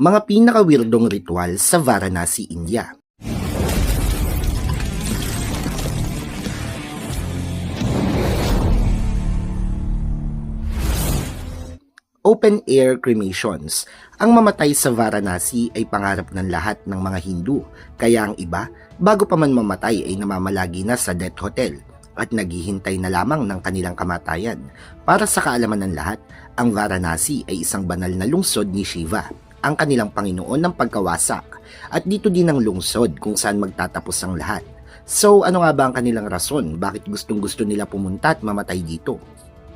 Mga pinakawirdong ritual sa Varanasi, India. Open-air cremations. Ang mamatay sa Varanasi ay pangarap ng lahat ng mga Hindu, kaya ang iba, bago pa man mamatay ay namamalagi na sa death hotel at naghihintay na lamang ng kanilang kamatayan. Para sa kaalaman ng lahat, ang Varanasi ay isang banal na lungsod ni Shiva, ang kanilang Panginoon ng pagkawasak, at dito din ang lungsod kung saan magtatapos ang lahat. So ano nga ba ang kanilang rason bakit gustong gusto nila pumunta at mamatay dito?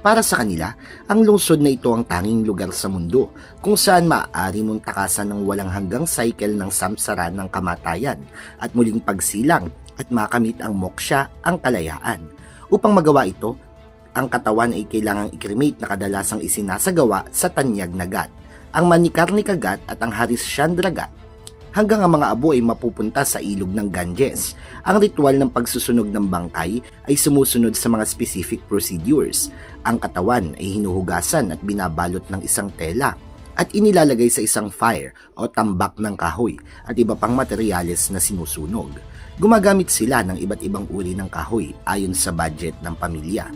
Para sa kanila, ang lungsod na ito ang tanging lugar sa mundo kung saan maaari mong takasan ng walang hanggang cycle ng samsara ng kamatayan at muling pagsilang at makamit ang moksha, ang kalayaan. Upang magawa ito, ang katawan ay kailangang i-cremate na kadalasang isinasagawa sa tanyag na gat, ang manikarnika gat at ang haris chandra gat hanggang ang mga abo ay mapupunta sa ilog ng Ganges. Ang ritual ng pagsusunog ng bangkay ay sumusunod sa mga specific procedures. Ang katawan ay hinuhugasan at binabalot ng isang tela at inilalagay sa isang fire o tambak ng kahoy at iba pang materyales na sinusunog. Gumagamit sila ng iba't ibang uri ng kahoy ayon sa budget ng pamilya.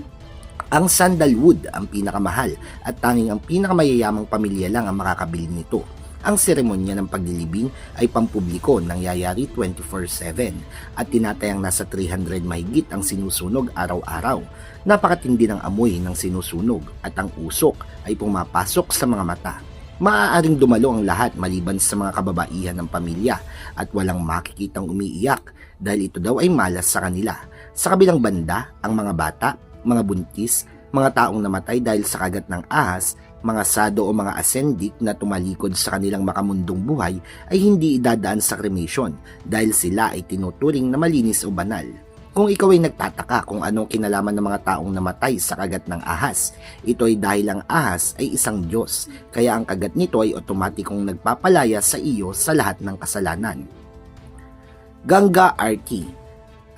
Ang sandalwood ang pinakamahal at tanging ang pinakamayayamang pamilya lang ang makakabili nito. Ang seremonya ng paglilibing ay pampubliko nangyayari 24-7 at tinatayang nasa 300 mahigit ang sinusunog araw-araw. Napakatindi ng amoy ng sinusunog at ang usok ay pumapasok sa mga mata. Maaaring dumalo ang lahat maliban sa mga kababaihan ng pamilya at walang makikitang umiiyak dahil ito daw ay malas sa kanila. Sa kabilang banda, ang mga bata, mga buntis, mga taong namatay dahil sa kagat ng ahas, mga sado o mga asendik na tumalikod sa kanilang makamundong buhay ay hindi idadaan sa cremation dahil sila ay tinuturing na malinis o banal. Kung ikaw ay nagtataka kung anong kinalaman ng mga taong namatay sa kagat ng ahas, ito ay dahil ang ahas ay isang Diyos, kaya ang kagat nito ay otomatikong nagpapalaya sa iyo sa lahat ng kasalanan. Ganga Arti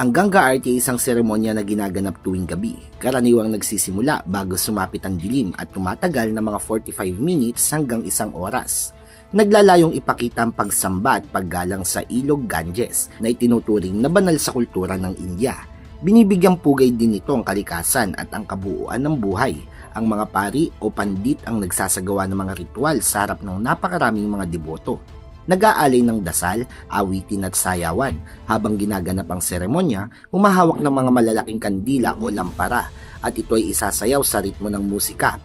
ang Ganga Arti ay isang seremonya na ginaganap tuwing gabi. Karaniwang nagsisimula bago sumapit ang dilim at tumatagal ng mga 45 minutes hanggang isang oras. Naglalayong ipakita ang pagsamba at paggalang sa ilog Ganges na itinuturing na banal sa kultura ng India. Binibigyang pugay din nito ang kalikasan at ang kabuuan ng buhay. Ang mga pari o pandit ang nagsasagawa ng mga ritual sa harap ng napakaraming mga deboto nag-aalay ng dasal, awitin at sayawan. Habang ginaganap ang seremonya, humahawak ng mga malalaking kandila o lampara at ito ay isasayaw sa ritmo ng musika.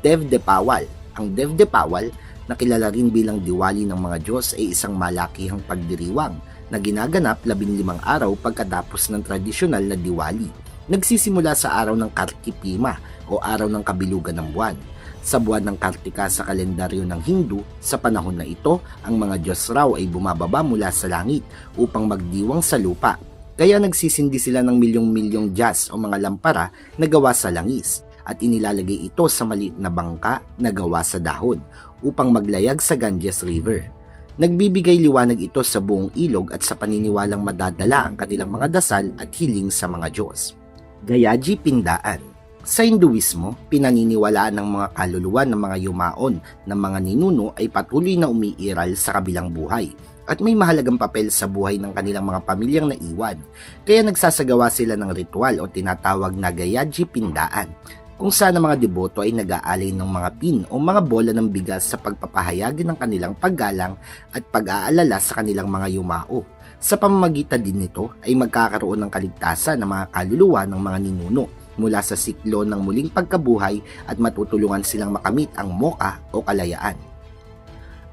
Dev de Pawal Ang Dev de Pawal, na kilala rin bilang diwali ng mga Diyos ay isang malakihang pagdiriwang na ginaganap 15 araw pagkatapos ng tradisyonal na diwali. Nagsisimula sa araw ng Kartipima o araw ng kabilugan ng buwan sa buwan ng Kartika sa kalendaryo ng Hindu, sa panahon na ito, ang mga Diyos raw ay bumababa mula sa langit upang magdiwang sa lupa. Kaya nagsisindi sila ng milyong-milyong jas o mga lampara na gawa sa langis at inilalagay ito sa maliit na bangka na gawa sa dahon upang maglayag sa Ganges River. Nagbibigay liwanag ito sa buong ilog at sa paniniwalang madadala ang kanilang mga dasal at hiling sa mga Diyos. Gayaji Pindaan sa Hinduismo, pinaniniwalaan ng mga kaluluwa ng mga yumaon ng mga ninuno ay patuloy na umiiral sa kabilang buhay at may mahalagang papel sa buhay ng kanilang mga pamilyang naiwan. Kaya nagsasagawa sila ng ritual o tinatawag na Gayaji Pindaan kung saan ang mga deboto ay nag-aalay ng mga pin o mga bola ng bigas sa pagpapahayag ng kanilang paggalang at pag-aalala sa kanilang mga yumao. Sa pamamagitan din nito ay magkakaroon ng kaligtasan ng mga kaluluwa ng mga ninuno mula sa siklo ng muling pagkabuhay at matutulungan silang makamit ang moka o kalayaan.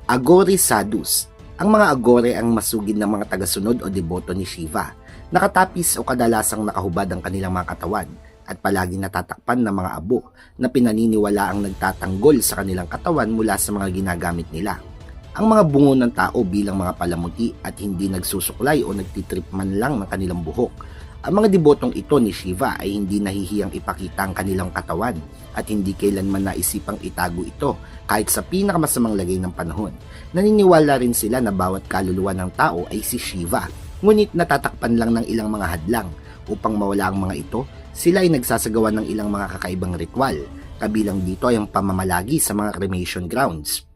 Agori Sadus Ang mga agore ang masugid ng mga tagasunod o deboto ni Shiva. Nakatapis o kadalasang nakahubad ang kanilang mga katawan at palagi natatakpan ng mga abo na pinaniniwala ang nagtatanggol sa kanilang katawan mula sa mga ginagamit nila. Ang mga bungo ng tao bilang mga palamuti at hindi nagsusuklay o nagtitrip man lang ng kanilang buhok ang mga debotong ito ni Shiva ay hindi nahihiyang ipakita ang kanilang katawan at hindi kailanman naisipang itago ito kahit sa pinakamasamang lagay ng panahon. Naniniwala rin sila na bawat kaluluwa ng tao ay si Shiva, ngunit natatakpan lang ng ilang mga hadlang. Upang mawala ang mga ito, sila ay nagsasagawa ng ilang mga kakaibang ritual. Kabilang dito ay ang pamamalagi sa mga cremation grounds,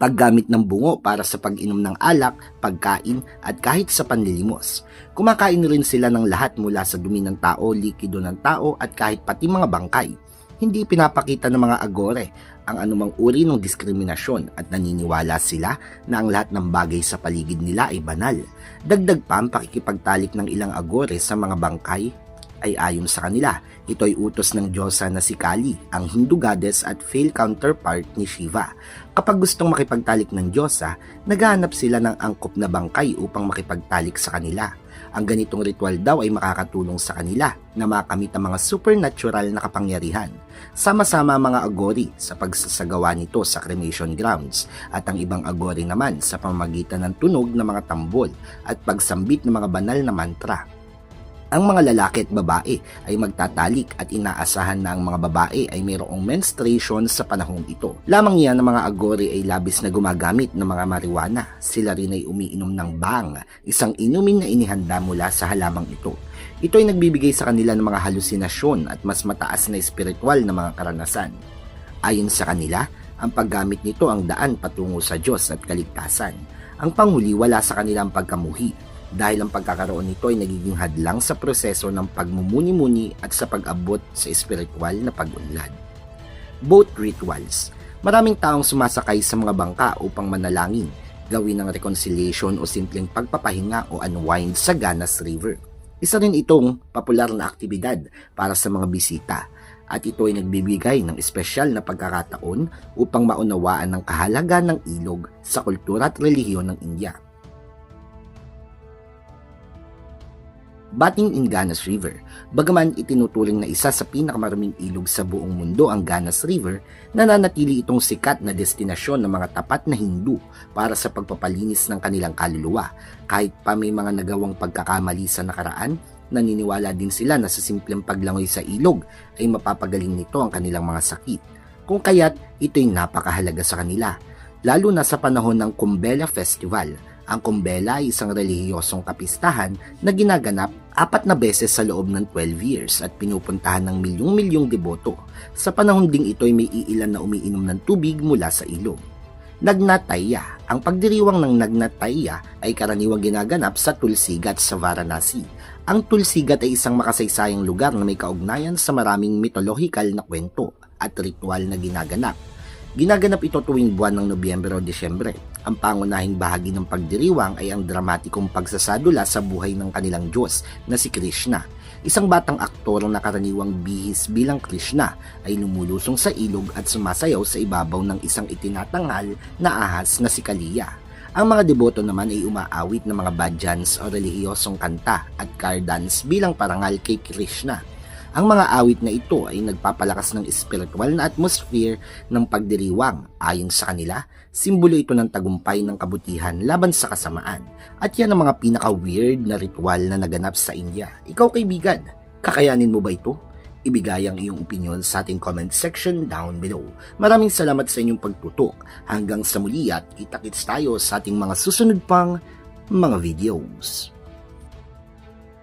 paggamit ng bungo para sa pag-inom ng alak, pagkain at kahit sa panlilimos. Kumakain rin sila ng lahat mula sa dumi ng tao, likido ng tao at kahit pati mga bangkay. Hindi pinapakita ng mga agore ang anumang uri ng diskriminasyon at naniniwala sila na ang lahat ng bagay sa paligid nila ay banal. Dagdag pa ang pakikipagtalik ng ilang agore sa mga bangkay ay ayon sa kanila. Ito ay utos ng Diyosa na si Kali, ang Hindu goddess at male counterpart ni Shiva. Kapag gustong makipagtalik ng Diyosa, naghahanap sila ng angkop na bangkay upang makipagtalik sa kanila. Ang ganitong ritual daw ay makakatulong sa kanila na makamit ang mga supernatural na kapangyarihan. Sama-sama mga agori sa pagsasagawa nito sa cremation grounds at ang ibang agori naman sa pamamagitan ng tunog ng mga tambol at pagsambit ng mga banal na mantra. Ang mga lalaki at babae ay magtatalik at inaasahan na ang mga babae ay mayroong menstruation sa panahong ito. Lamang yan ng mga agori ay labis na gumagamit ng mga marijuana. Sila rin ay umiinom ng bang, isang inumin na inihanda mula sa halamang ito. Ito ay nagbibigay sa kanila ng mga halusinasyon at mas mataas na espiritual na mga karanasan. Ayon sa kanila, ang paggamit nito ang daan patungo sa Diyos at kaligtasan. Ang panghuli wala sa kanilang pagkamuhi dahil ang pagkakaroon nito ay nagiging hadlang sa proseso ng pagmumuni-muni at sa pag-abot sa espiritual na pag-unlad. Boat rituals. Maraming taong sumasakay sa mga bangka upang manalangin, gawin ng reconciliation o simpleng pagpapahinga o unwind sa Ganas River. Isa rin itong popular na aktibidad para sa mga bisita at ito ay nagbibigay ng espesyal na pagkakataon upang maunawaan ng kahalagan ng ilog sa kultura at relihiyon ng India. Bating in Ganas River. Bagaman itinuturing na isa sa pinakamaraming ilog sa buong mundo ang Ganas River, nananatili itong sikat na destinasyon ng mga tapat na Hindu para sa pagpapalinis ng kanilang kaluluwa. Kahit pa may mga nagawang pagkakamali sa nakaraan, naniniwala din sila na sa simpleng paglangoy sa ilog ay mapapagaling nito ang kanilang mga sakit. Kung kaya't ito'y napakahalaga sa kanila, lalo na sa panahon ng Kumbela Festival ang kumbela ay isang relihiyosong kapistahan na ginaganap apat na beses sa loob ng 12 years at pinupuntahan ng milyong-milyong deboto. Sa panahon ding ito ay may iilan na umiinom ng tubig mula sa ilog. Nagnataya. Ang pagdiriwang ng Nagnataya ay karaniwang ginaganap sa Tulsigat sa Varanasi. Ang Tulsigat ay isang makasaysayang lugar na may kaugnayan sa maraming mitolohikal na kwento at ritual na ginaganap. Ginaganap ito tuwing buwan ng Nobyembre o Disyembre. Ang pangunahing bahagi ng pagdiriwang ay ang dramatikong pagsasadula sa buhay ng kanilang Diyos na si Krishna. Isang batang aktor na karaniwang bihis bilang Krishna ay lumulusong sa ilog at sumasayaw sa ibabaw ng isang itinatanghal na ahas na si Kaliya. Ang mga deboto naman ay umaawit ng mga bhajans o relihiyosong kanta at car dance bilang parangal kay Krishna. Ang mga awit na ito ay nagpapalakas ng espiritual na atmosphere ng pagdiriwang. Ayon sa kanila, simbolo ito ng tagumpay ng kabutihan laban sa kasamaan. At yan ang mga pinaka-weird na ritual na naganap sa India. Ikaw kaibigan, kakayanin mo ba ito? Ibigay ang iyong opinion sa ating comment section down below. Maraming salamat sa inyong pagtutok. Hanggang sa muli at kita-kits tayo sa ating mga susunod pang mga videos.